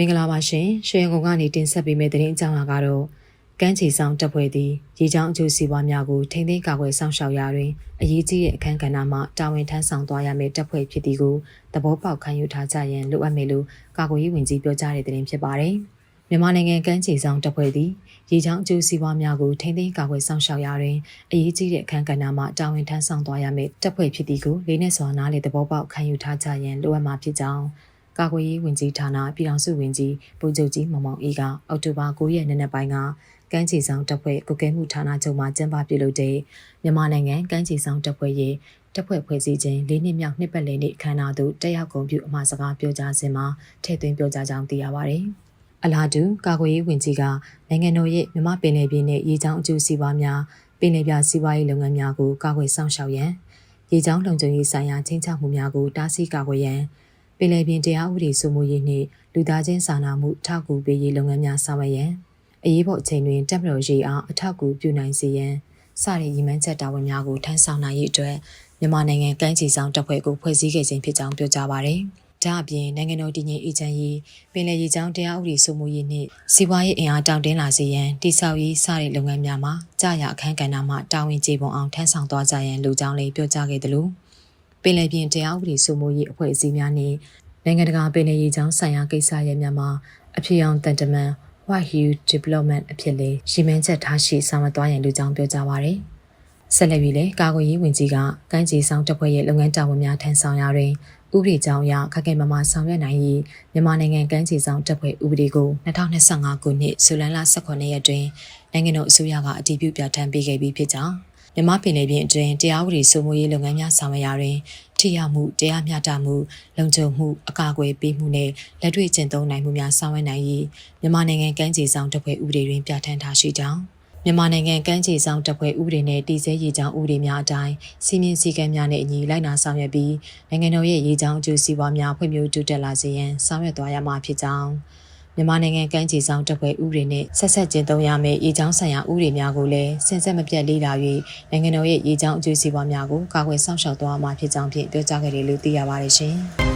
မင်္ဂလာပါရှင်ရွှေရန်ကုန်ကနေတင်ဆက်ပေးမယ့်သတင်းအကြောင်းအရာကတော့ကမ်းခြေဆောင်တပ်ဖွဲ့သည်ရေချောင်းအကျိုးစီးပွားများကိုထိန်းသိမ်းကာကွယ်ဆောင်ရှောက်ရာတွင်အရေးကြီးတဲ့အခမ်းကဏ္ဍမှတာဝန်ထမ်းဆောင်သွားရမယ့်တပ်ဖွဲ့ဖြစ်သည်ကိုသဘောပေါက်ခံယူထားကြရန်လိုအပ်မယ်လို့ကာကွယ်ရေးဝန်ကြီးပြောကြားတဲ့သတင်းဖြစ်ပါတယ်။မြန်မာနိုင်ငံကမ်းခြေဆောင်တပ်ဖွဲ့သည်ရေချောင်းအကျိုးစီးပွားများကိုထိန်းသိမ်းကာကွယ်ဆောင်ရှောက်ရာတွင်အရေးကြီးတဲ့အခမ်းကဏ္ဍမှတာဝန်ထမ်းဆောင်သွားရမယ့်တပ်ဖွဲ့ဖြစ်သည်ကိုလေးနက်စွာနားလေသဘောပေါက်ခံယူထားကြရန်လိုအပ်မှာဖြစ်ကြောင်း ကာကွယ်ရေးဝန်ကြီးဌာနပြည်ထောင်စုဝန်ကြီးဗိုလ်ချုပ်ကြီးမောင်မောင်အေးကအောက်တိုဘာ9ရက်နေ့နက်ပိုင်းကကမ်းခြေဆောင်တပ်ဖွဲ့ကုကဲမှုဌာနချုပ်မှကျင်းပပြုလုပ်တဲ့မြန်မာနိုင်ငံကမ်းခြေဆောင်တပ်ဖွဲ့ရဲ့တပ်ဖွဲ့ဖွဲ့စည်းခြင်း၄နှစ်မြောက်နှစ်ပတ်လည်နေ့အခမ်းအနားသို့တက်ရောက်ဂုဏ်ပြုအမှာစကားပြောကြားစဉ်မှာထည့်သွင်းပြောကြားကြောင်းသိရပါတယ်။အလားတူကာကွယ်ရေးဝန်ကြီးကနိုင်ငံတော်ရဲ့မြမပင်လယ်ပြင်နဲ့ရေချောင်းအကျိုးစီးပွားများပင်လယ်ပြစီးပွားရေးလုပ်ငန်းများကိုကာကွယ်ဆောင်ရှောက်ရန်ရေချောင်းလုံခြုံရေးဆိုင်ရာချင်းချမှုများကိုတားဆီးကာကွယ်ရန် ပင်လယ်ပြင်တရားဥပဒေစိုးမိုးရေးနှင့်လူသားချင်းစာနာမှုထောက်ကူပေးရေးလုပ်ငန်းများဆောင်ရွက်ရန်အရေးပေါ်အချိန်တွင်တပ်မတော်ရေးအားအထောက်အကူပြုနိုင်စေရန်စတဲ့ရည်မှန်းချက်တာဝန်များကိုထမ်းဆောင်နိုင်ရေးအတွက်မြန်မာနိုင်ငံကမ်းခြေဆောင်တပ်ဖွဲ့ကိုဖွဲ့စည်းခဲ့ခြင်းဖြစ်ကြောင်းပြောကြားပါရယ်။ဒါအပြင်နိုင်ငံတော်တည်ငြိမ်အေဂျင့်ရေးပင်လယ်ရေးကြောင်းတရားဥပဒေစိုးမိုးရေးနှင့်စီးပွားရေးအင်အားတောင့်တင်းလာစေရန်တိစောက်ရေးစတဲ့လုပ်ငန်းများမှာကြာရအခမ်းကဏ္ဍမှတာဝန်ကျေပွန်အောင်ထမ်းဆောင်သွားကြရန်လိုကြောင်းလည်းပြောကြားခဲ့တယ်လို့ ပင်လယ်ပြင်တရားဥပဒေစိုးမိုးရေးအဖွဲ့အစည်းများနှင့်နိုင်ငံတကာပင်လယ်ရေကြောင်းဆိုင်ရာကိစ္စရပ်များမှာအဖြစ်အောင်တန်တမန် White Hue Development အဖြစ်လေးရည်မှန်းချက်ထားရှိဆောင်ရွက်သွားရန်လူကြောင်းပြောကြားပါရယ်။ဆက်လက်ပြီးလည်းကာကွယ်ရေးဝန်ကြီးကကမ်းခြေဆောင်တပ်ဖွဲ့ရဲ့လုပ်ငန်းတာဝန်များထမ်းဆောင်ရာတွင်ဥပဒေကြောင်းအရခက်ခဲမမဆောင်ရွက်နိုင်ရေးမြန်မာနိုင်ငံကမ်းခြေဆောင်တပ်ဖွဲ့ဥပဒေကို2025ခုနှစ်ဇူလိုင်လ18ရက်တွင်နိုင်ငံတော်အစိုးရကအတည်ပြုပြဋ္ဌာန်းပေးခဲ့ပြီးဖြစ်ကြောင်း မြန်မာပြည်နယ်ပြင်အတွင်းတရားဥပဒေစိုးမိုးရေးလုပ်ငန်းများဆောင်ရွက်ရာတွင်ထိရောက်မှုတရားမျှတမှုလုံခြုံမှုအကာအကွယ်ပေးမှုနဲ့လက်တွေ့ကျင့်သုံးနိုင်မှုများဆောင်ရွက်နိုင်ရေးမြန်မာနိုင်ငံကမ်းခြေဆောင်တပ်ဖွဲ့ဥပဒေတွင်ပြဋ္ဌာန်းထားရှိကြောင်းမြန်မာနိုင်ငံကမ်းခြေဆောင်တပ်ဖွဲ့ဥပဒေနဲ့တည်ဆဲရေကြောင်းဥပဒေများအတိုင်းစီမင်းစည်းကမ်းများနဲ့အညီလိုက်နာဆောင်ရွက်ပြီးနိုင်ငံတော်ရဲ့ရေကြောင်းအကျိုးစီးပွားများဖွံ့ဖြိုးတိုးတက်လာစေရန်ဆောင်ရွက်သွားရမှာဖြစ်ကြောင်း မြန်မာနိုင်ငံကမ်းခြေဆောင်တပ်ဖွဲ့ဥပဒေနဲ့ဆက်ဆက်ကျင့်သုံးရမယ့်ရေကြောင်းဆိုင်ရာဥပဒေများကိုလည်းစင်ဆက်မပြတ်လေ့လာ၍နိုင်ငံတော်ရဲ့ရေကြောင်းအကျိုးစီးပွားများကိုကာကွယ်စောင့်ရှောက်သွားမှာဖြစ်ကြောင်းဖြင့်ပြောကြားခဲ့တယ်လို့သိရပါတယ်ရှင်။